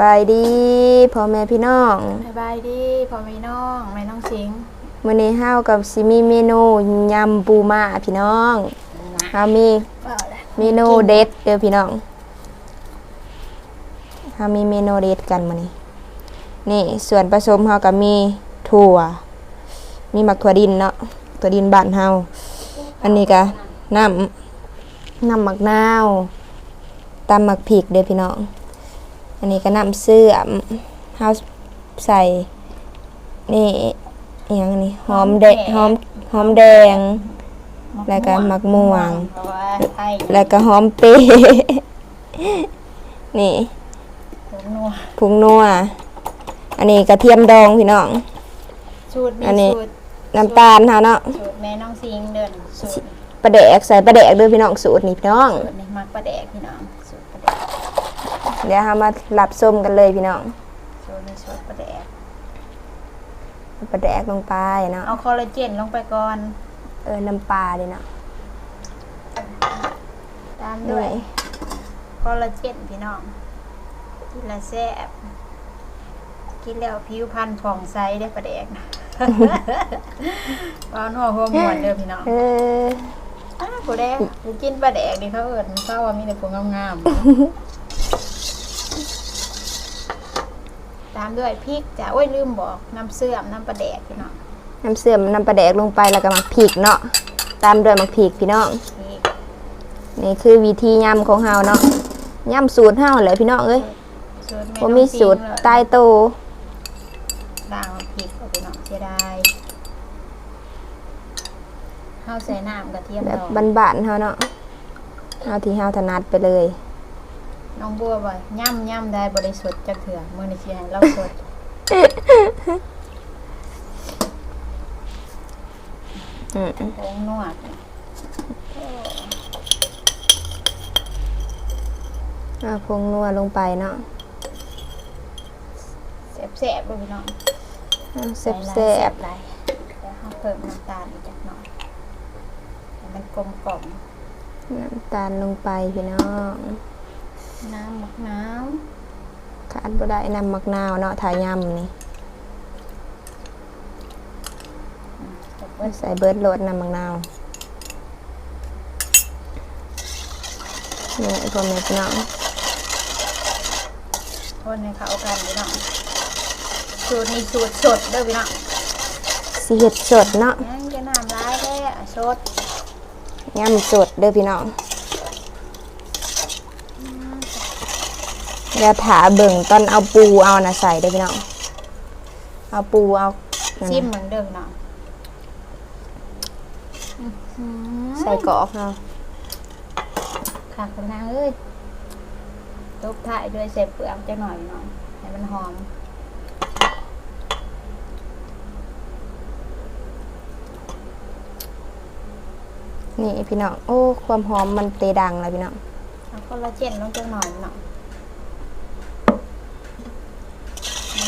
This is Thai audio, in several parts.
บายดีพ่อแม่พี่น้องสบายดีพ่อแม่น้องแม่น้องสิงมื้อนี้เฮากับสิมีเมนูยำปูม้าพี่น้องเฮามีว่าแหละเมนูเด็ดเด้อพี่น้องเฮามีเมนูเด็ดกันมื้อนี้นี่ส่วนผสมเฮาก็มีถั่ว มีหมักถั่วดินเนาะถั่วดินบ้านเฮาอันนี้ก็น้ำน้ำหมักนาวตำหมักพริกเด้อพี่น้อง อันนี้ก็น้ำเสื่อมเฮาใส่ นี่อหยังอันนี้หอมแดงหอมหอมแดง แล้วก็หมักม่วงเพราะว่าไทยแล้วก็หอมเปรย์นี่ผงนัวผงนัว อันนี้กระเทียมดองพี่น้อง สูตรอันนี้สูตรน้ำตาลเฮาเนาะ สูตรแม่น้องสิงเดินสูตรปลาแดกใส่ปลาแดกเด้วยพี่น้องสูตรนี่พี่น้องสูตรนี่มักปลาแดกพี่น้องสูตรปลาแดก เดี๋ยวเฮามารับส้มกันเลยพี่น้องสูตรนี่สูตรปลาแดกปลาแดกลงไปเนาะเอาคอลลาเจนลงไปก่อนเออน้ำปลาเลยเนาะตามด้วยนี่คอลลาเจนพี่น้องกินและแซ่บกินแล้วผิวพรรณผ่องใสได้ปลาแดกนะว่านัวหัวหมวนเด้อพี่น้องเอออ้าวผู้แดงผู้กินปลาแดกนี่เขาเอิญเขาว่ามีแต่ผู้งามๆ ตามด้วยพริกจ้ะโอ้ยลืมบอกน้ำเสื่อมน้ำปลาแดกพี่น้องน้ำเสื่อมน้ำปลาแดกลงไปแล้วก็หมักพริกเนาะตามด้วยหมักพริกพี่น้องพริกนี่คือวิธียำของเฮาเนาะยำสูตรเฮาแหละพี่น้องเอ้ยสูตรแบ่มีสูตรน้องตายโตด่างมาพริกเอาพี่น้องเสียดายข้าวใส่น้ำกระเทียมแบบดองบ้านๆเฮาเนาะเอาที่เฮาถนัดไปเลย น้องบัวบ่ย่ำย่ำได้บริสุทธิ์จักเถื่อมือในเชียให้เราสดอืมผงนวดเอาพงนัวลงไปเนาะแซ่บๆด้วยพี่น้องเอาแใส่หลายซ่บหลายแล้วเขาเพิ่มน้ำตาลอีกจักหน่อยให้มันกลมกล่อมๆน้ำตาลลงไปพี่น้อง น้ำมะนาวขาดบ่ได้น้ำมักนาวเนาะถ้ายำนี่ตบเบิ้ลใส่เบิดโรดน้ำมักนาวนี่พ่อแม่พี่น้องคนในเขากันพี่น้องสูตรนี้สูตรสดเด้อพี่น้องสิเฮ็ดสดเนาะยังจะน้ำร้ายได้อะสด ยำสดเด้อพี่น้อง อย่าถาเบิ่งตอนเอาปูเอาน่ะใส่เด้อพี่น้องเอาปูเอานั่นชิมน่ะเหมือนเดิมพี่น้องใส่กรอกเอาค่ะคุณนางเอ้ยตบถ่ายด้วยเศษเปลือกจังหน่อยพี่น้องให้มันหอมนี่พี่น้องโอ้ความหอมมันเตดังเลยพี่น้องเอาคอลลาเจนลงจังหน่อยพี่น้องอื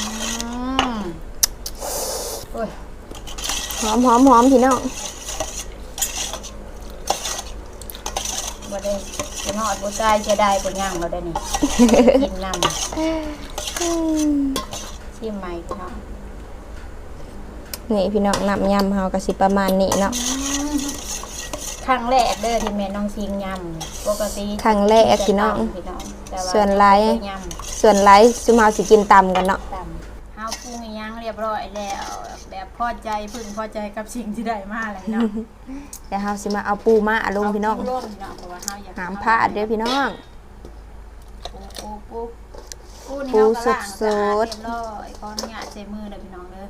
มโอ้ย หอมหอมหอมพี่น้องบ่ได้จะนอดบ่ตายจะได้บ่ย่างเราได้นี่ กินน้ำชิมใหม่พี่น้องนี่พี่น้องน้ำยำเฮาก็สิประมาณนี้เนาะครั้งแรกเด้อที่แม่น้องซิงยำปกติครั้งแรกพี่น้องพี่น้องแต่ว่าส่วนหลายบ่ยำส่วนไลฟ์ซุมเฮาสิกินตำกันเนาะ ตำเฮาปรุงอีห ยังเรียบร้อยแล้ว แบบพอใจพึงพอใจกับสิ่งที่ได้มาแล้วพี่น้องเดี๋ยวเฮาสิมาเอาปูมาอาลงพี่น้องเาปรุร่วมพี่น้องเพราะว่าเฮาอยากหามพลาดเด้อพี่น้องปูปูปูปูนี่ปูเฮาก็ล้างสดๆสะอาเรียบร้อยขออนุญาตใช้มือเด้อพี่น้องเด้อ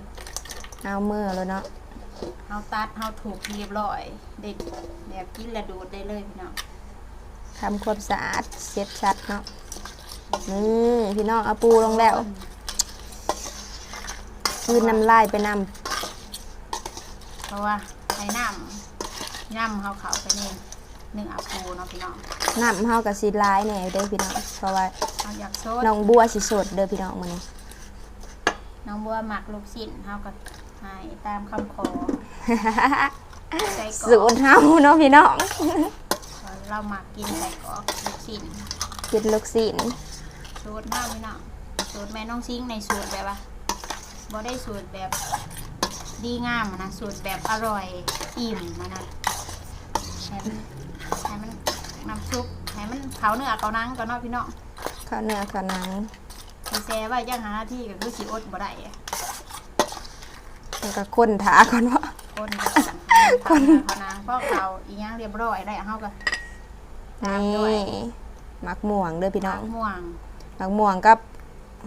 เอามือแล้วเนาะเฮาตัดเฮาถูกเรียบร้อยเด็ดแบบกินและดูดได้เลยพี่น้องทำความสะอาดเช็ดชัดเนาะนี่พี่น้องเอาปูลงแล้ว คืนน้ำลายไปนำเพราะว่าให้น้ำย่ำเฮาเข้าไปนี่หนึ่งอาปูเนาะพี่น้องน้ำเฮาก็สิหลายแหน่เด้อพี่น้องเพราะว่าเฮาอยากสดน้องบัวสิสดเด้อพี่น้องมื้อนี้น้องบัวหมักลูกชิ้นเฮาก็ให้ตามคำขอใส่กรสูอกตรเฮาเนาะพี่น้องเราหมักกินใส่กรอกลูกชิ้นกินลูกศิลสูตรเฮาพี่น้องสูตรแม่น้องซิงในสูตรแบบว่า บ่ได้สูตรแบบดีงามอะนะสูตรแบบอร่อยอิ่มมานะให้มันให้มันน้ำซุปให้มันเขาเนื้อเขาหนังก็เนาะพี่น้องข้าวเนื้อข้าวหนังมีแซ่ไว้ย่างหาหน้าที่ก็คือสิอดบ่ได้อะแล้วก็ข้นถาก่อนว่า คนเดียวกันคนเขาหนังเพราะเขาอีหยังเรียบร้อยได้เฮาก็ตามด้วยนี่หมักม่วงเด้อพี่น้องม่วง หมักม่วงกับ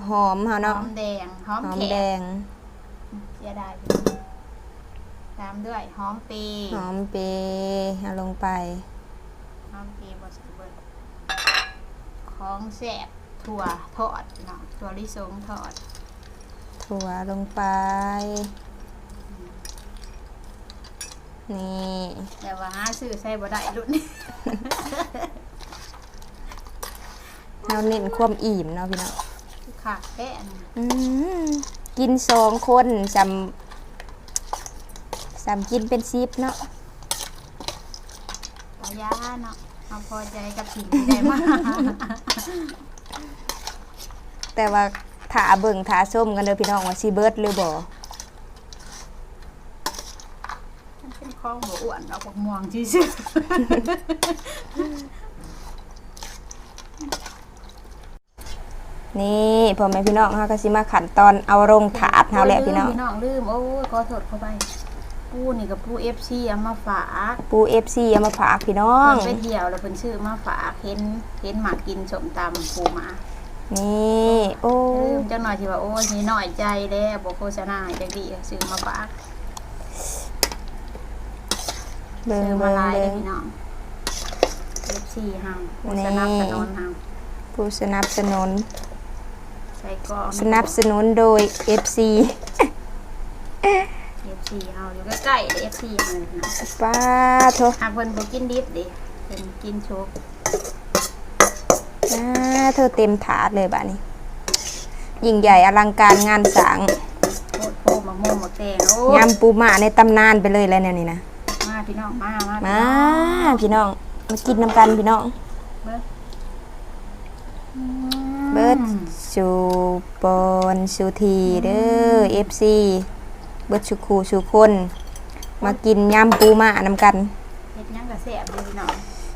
หอมเฮาหอเนาะมแดงหอมหอมแขแดกงเสียดายพี่ตามด้วยหอมปีหอมเปรย์เอาลงไป หอมปีบใสเบิดของแซ่บถั่วทอดเนาะถั่วลิสงทอดถั่วลงไป นี่ แต่ว่าหาซื้อใส่บ่ได้รุ่นนี้เราเน้นความอิ่มเนาะพี่น้อง ค่ะแค่นอืมกินสองคนจำจำกินเป็นซิปเนาะตายาเนาะเอาพอใจกับสิ่งที่ได้มาแต่ว่าถาเบิ่งถาส้มกันเด้อพี่น้องว่าซีเบิร์ดหรือบ่มันเป็นของบ่อ้วนเอาพวกม่วงซื่อ นี่พ่อแม่พี่น้องเฮาก็สิมาขั้นตอนเอาลงถาดๆเฮาแหละพี่น้องพี่น้องลืมโอ้ยขอโทษเข้าไป ปูนี่กับปู FC เอามาฝากปู FC เอามาฝากพี่น้องเพิ่นไปเที่ยวแล้วเพิ่นซื้อมาฝากเห็นเห็นหมากินสมตำปูมานี่โอ้ลืมจังหน่อยที่ว่าโอ้ยนี่น้อยใจแล้วบ่โฆษณาให้จังดีซื้อมาฝากเบิ่งซื้อมาเบิ่งหลายเบิ่เด้องพี่น้อง FC เฮาผู้สนับสนุนเฮาผู้สนับสนุนใส่กรอกสนับสนุนโดย FC เอฟซีเฮาอยู่ใกล้ๆเอฟซีเฮาเลยนะป้าโทหากเพิ่นบ่กินดิบดิเพิ่นกินโชกอ่าเธอเต็มถาดเลยบ้านี้ ยิ่งใหญ่อลังการงานสร้างโคตรโพมะม่วงมะแตงโอ้ยยำปูม่าในตำนานไปเลยแล้วเนี่ยนี่นะ มาพี่น้องมามามา พี่น้อง มากินน้ำกันพี่น้อง เบิดเบิร์ด ชูปอนชูทีเด้อ FC เบิร์ดชูคูชูคนมากินยำปูม่านำกัน เฮ็ดหยังก็แซ่บเด้อพี่น้อง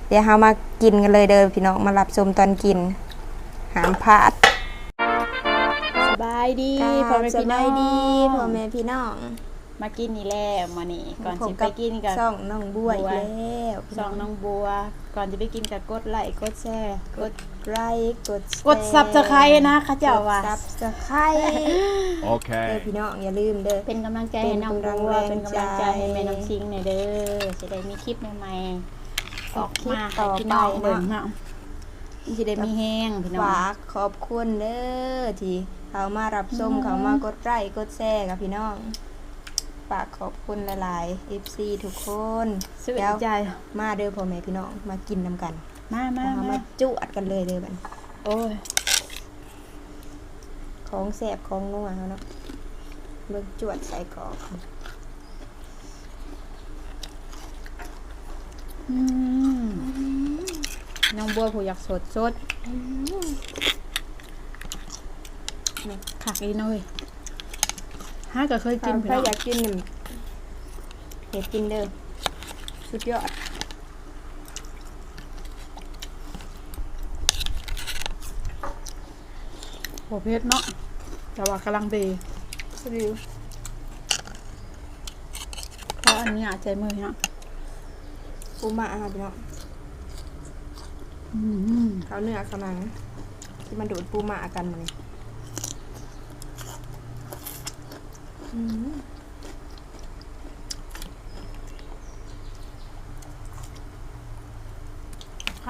เดี๋ยวเรามากินกันเลยเด้อพี่น้องมารับชมตอนกิน หามพลาดสบายดีพ่อแม่พี่น้อง พ่อแม่พี่น้อง มากินนี่แล้วมื้อนี้ก่อนสิไปกินกับซ่องน้องบัวอีกบัวแล้วพี่ซองน้องบัว ก่อนจะไปกินกับกดไลค์กดแชร์กดไลค์กดแชร์กด Subscribe นะเขาเจ้าว่ากด Subscribe เด้อ Okay. พี่น้องอย่าลืมเด้อเป็นกำลังใจให้น้องบัวเป็เป็นนกำกำลัลังงใจใจให้แม่น้องชิงหน่อยเด้อจะได้มีคลิปใหม่ๆออกคลิปมาต่ให้อพี่น้องไปเบิ่งเนาะเนาะจะได้มีแห้งพี่น้องฝากขอบคุณเด้อที่เขามารับชมเขามากดไลค์กดแชร์กับพี่น้อง ฝากขอบคุณหลายๆ FC ทุกคนสุดแล้วใจมาเด้อพ่อแม่พี่น้องมากินน้ำกัน มามาเอามามาจุดกันเลยเด้อบัดนี้โอ้ยของแสบของนัวเขาเนาะเบิ่งจวดใส่กรอกอืมน้องบัวผู้อยากสดสดผักอีน้อย ห้าก็เคยกินถ้าพี่ใครน้องอยากกินนี่เห็ดกินเด้อสุดยอดหัวเพชรเนาะแต่ว่ากำลังดีริวเพราะอันนี้อาจใจมือเนาะปูมาค่ะพี่น้องอืม เขาเนื้อขนังที่มันดูดปูมากันมาเลยอืมพ ล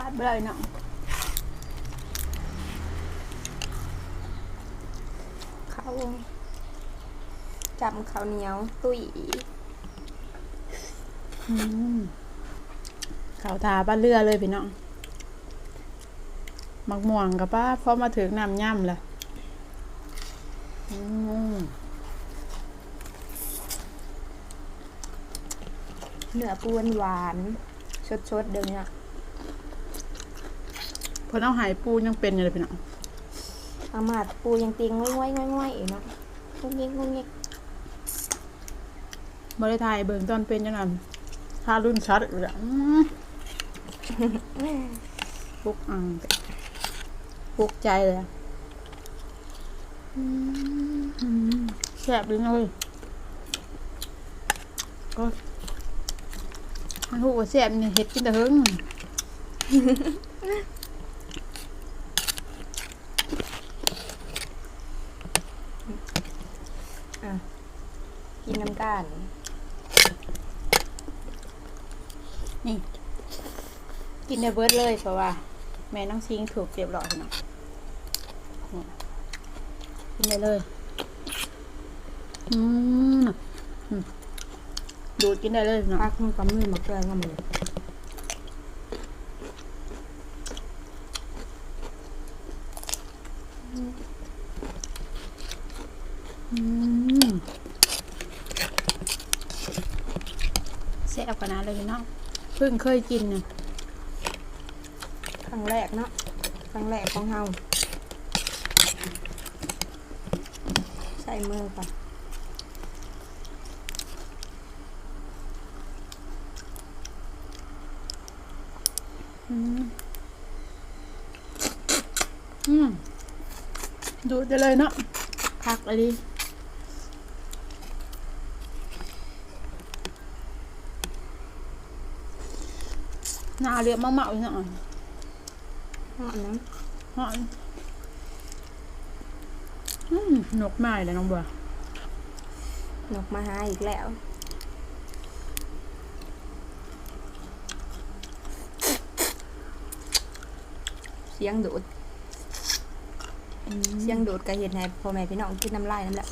าดไปเลยเนาะเขาจับข้าวเหนียว ตุ้ยอืมเขาทาบ้านเรือเลยพี่น้องมักม่วงกับป้าพอมาถึงน้ำย่ำเลย อืม เนื้อปูหวานๆชดๆเดิมเนี่ยเพิ่นเอาหายปูยังเป็นอยู่เลยพี่น้องอามาดปูยังติงง่อยง่อยง่อยง่อยอีกเนาะงุ้งยิงงุ้งยิงบริไทยเบิ่งตอนเป็นยังไงถ้ารุ่นชัดอยู่อะอืมปุกอังปุกใจเลยอะอืมแซ่บเลยนะเว้ยก็ มันหูว่าแซ่บเนี่ยเห็ดกินแต่เฮิงกินน้ำกันนี่ กินได้เบิร์ดเลยเพราะว่า แม่น้องซิงถูกเรียบร้อยเนาะนี่กินได้เลย อืมอืม ดูดกินได้เลยเนาะพักมันก็มือมาเกลือกับมืออืมแซ่บขนาดเลยพี่น้องเพิ่งเคยกินเนี่ยครั้งแรกเนาะครั้งแรกของเฮาใส่มือก่อน อืมอืม ดูดได้เลยเนาะพักเลยดิหน้าเรียบมากๆเลยเนาะเหาะน้หอนอืมนกไม้เลยน้องบัวำนกมาหาอีกแล้วเสียงดูด เสียงโดดก็เห็นให้พ่อแม่พี่น้องกินน้ำลายน้ำแหละ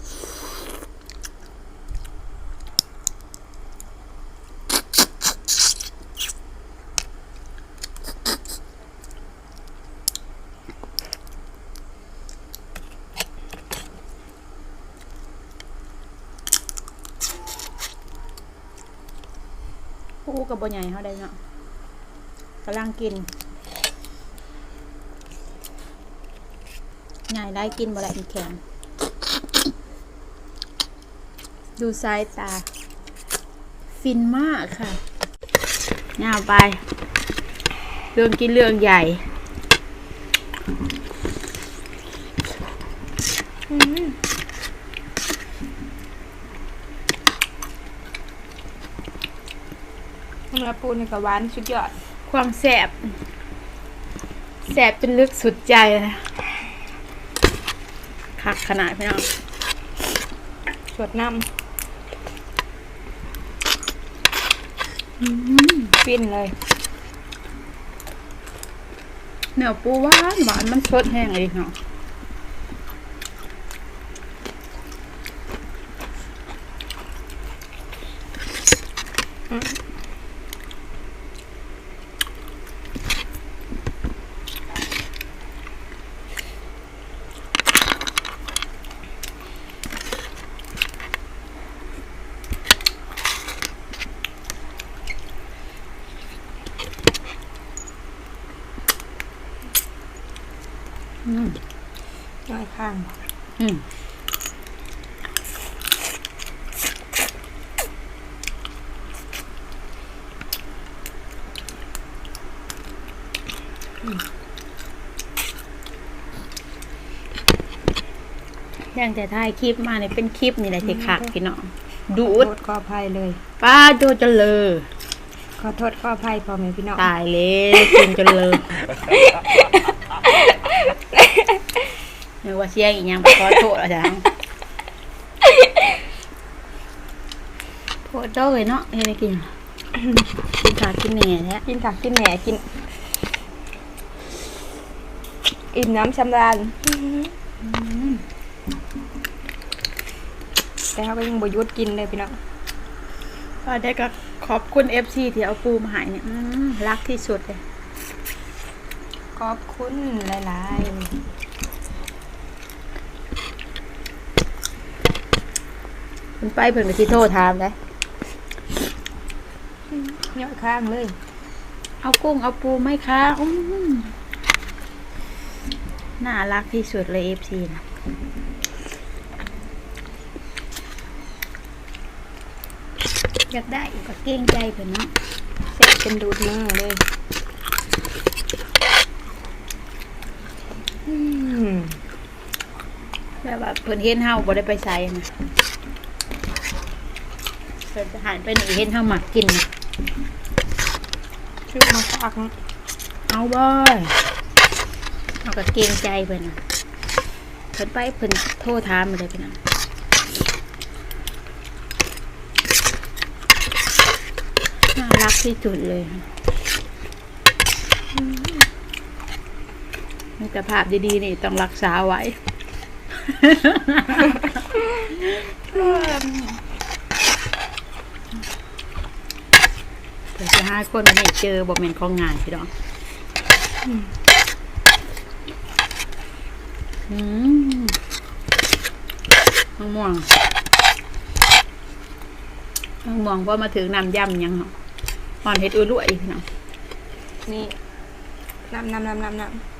ผู้กับบัวใหญ่เขาได้เนาะกำลังกิน ใหญ่ได้กินบ่ได้มันแข็ง ดูสายตา ฟินมากค่ะเงาไป เรื่องกินเรื่องใหญ่เนื้อปูนี่ก็หวานสุดยอด ความแสบแสบจนลึกสุดใจเลย คักขนาดพี่น้องสดน้ำฟินเลยเนื้อปูหวานหวานมันสดแห้งเลยเนาะ อืมน้อยข้างอืมอย่างแต่ถ่ายคลิปมาเนี่ยเป็นคลิปนี่แหละที่คักพี่น้องดูขอดโทษขออภัยเลย ป้าโดนจนเลย ขอโทษขออภัยพ่อแม่พี่น้อง ตายเลยกินจนเลย ไม่ว่าเสียงอีกอย่างขอโทษอาจารย์โทษเจ้าเลยเนาะเฮ้ยกินกินขาดกินแหน่แท้กินผักกินแหน่กิน อิ่มน้ำชำราญแต่เขาก็ยังบหยุดกินเลยพี่น้องก็ได้ก็ขอบคุณ FC ที่เอาปูมาใหายเนี่ยอื้อรักที่สุดเลย ขอบคุณหลาย คุณไปเพิ่นก็สิโทรถามได้ๆย่อยข้างเลย เอากุ้งเอาปูไหมคะอื้อน่ารักที่สุดเลยเอฟซีนะอยากได้ก็เกรงใจเพิ่นเนาะเสร็จเป็นดูดมือเลยอืมแบบว่าเพิ่นเห็นเฮาบ่ได้ไปใส่นะ เพิ่นจะหายไปหนีเห็นเฮาหมักกินนะชื่อมาฝากนะเอาบ่เอาก็เกรงใจเพิ่นน่ะเพิ่นไปเพิ่นโทรถามมาเลยเพิ่นน่ะน่ารักที่สุดเลยมิตรภาพดีๆนี่ต้องรักษาไว้ เดี๋ยวจะหาคนมาให้เจอบ่แม่นของงานพี่น้องอืมมะม่วงมะม่วงพอมาถึงน้ำยำยังเหรออ่อนเห็ดอุ้ยรวยพี่น้องนี่น้ำน้ำน้ำน้ำน้ำ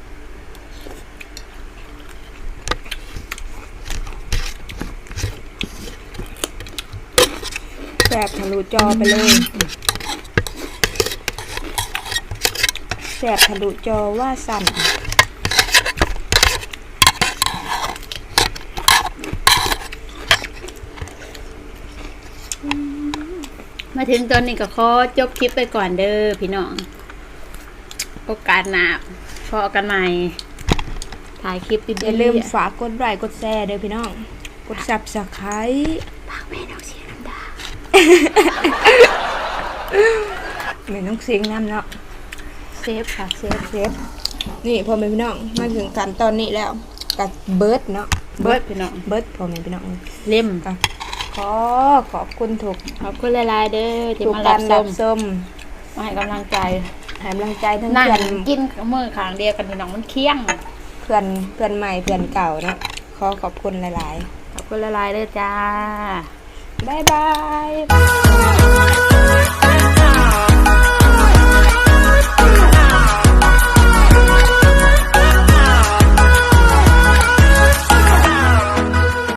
แสบทะลุจอไปเลย แสบทะลุจอว่าสั่นมาถึงตอนนี้ก็ขอจบคลิปไปก่อนเด้อพี่น้อง โอกาสหน้าพอกันใหม่ ถ่ายคลิปดีๆอย่าลืมฝากกดไลค์กดแชร์เด้อพี่น้อง กดซับสไครต์ฝากแม่น้องเสียน้ำดาไม่ต้องเสียงน้ำเนาะเซ ฟค่ะเซฟเซฟนี่พ่อแม่พี่น้องมาถึงกันตอนนี้แล้วกับเบิร์ดเนาะเบิร์ดพี่น้องเบิร์ดพ่อแม่พี่น้องเล่มก็ขอขอบคุณถูกขอบคุณหลายๆเด้อที่ถูกมาการรัรับบชชมมมาให้กำลังใจให้กำลังใจทั้งนั่งเพื่อนกินมือขางเดียวกันพี่น้องมันเคี้ยง เพื่อนเพื่อนใหม่เพื่อนเก่าเนาะขอขอบคุณหลายขอบคุณหลายๆเด้อจ้าๆบ๊ายบาย